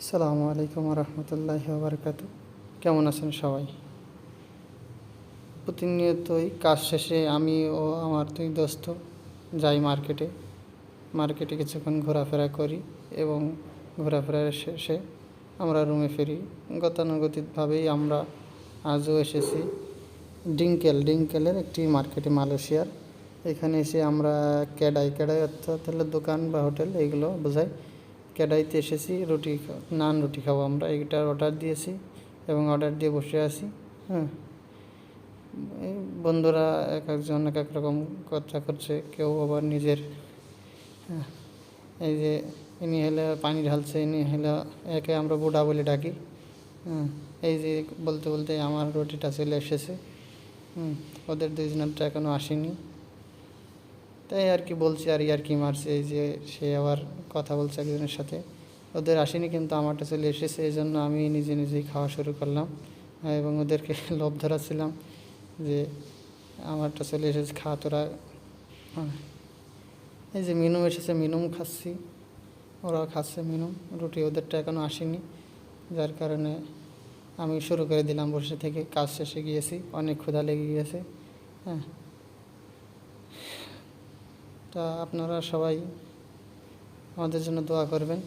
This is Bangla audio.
আসসালামু আলাইকুম রহমতুল্লাহ বারকাত কেমন আছেন সবাই? প্রতিনিয়তই কাজ শেষে আমি ও আমার দুই দোস্ত যাই মার্কেটে মার্কেটে কিছুক্ষণ ঘোরাফেরা করি এবং ঘোরাফেরার শেষে আমরা রুমে ফিরি। গতানুগতিকভাবেই আমরা আজও এসেছি ডিঙ্কেল ডিঙ্কেলের একটি মার্কেটে মালয়েশিয়ার। এখানে এসে আমরা ক্যাডাই ক্যাডাই অর্থাৎ হলো দোকান বা হোটেল এগুলো বোঝায় ক্যাডাইতে এসেছি রুটি নান রুটি খাব আমরা। এইটার অর্ডার দিয়েছি এবং অর্ডার দিয়ে বসে আছি হ্যাঁ। বন্ধুরা এক একজন এক এক রকম কথা করছে কেউ আবার নিজের হ্যাঁ, এই যে ইনি হলে পানি ঢালছে ইনি হলে একে আমরা বুড়া বলে ডাকি হ্যাঁ। এই যে বলতে বলতে আমার রুটিটা চলে এসেছে হুম। ওদের দুইজনেরটা এখনও আসেনি। তাই আর কি বলছি আর আর কি মারছে যে সে আবার কথা বলছে একজনের সাথে। ওদের আসেনি কিন্তু আমারটা চলে এসেছে, এই জন্য আমি নিজে নিজেই খাওয়া শুরু করলাম। এবং ওদেরকে লোভ ধরাচ্ছিলাম যে আমারটা চলে এসেছে, খা তোরা। হ্যাঁ। এই যে মিনুম এসেছে, মিনুম খাচ্ছি। ওরাও খাচ্ছে মিনুম, রুটি ওদেরটা এখনও আসেনি। যার কারণে আমি শুরু করে দিলাম বসে থেকে, কাজ শেষে গিয়েছি, অনেক ক্ষুধা লেগে গিয়েছে। হ্যাঁ। তা আপনারা সবাই আমাদের জন্য দোয়া করবেন।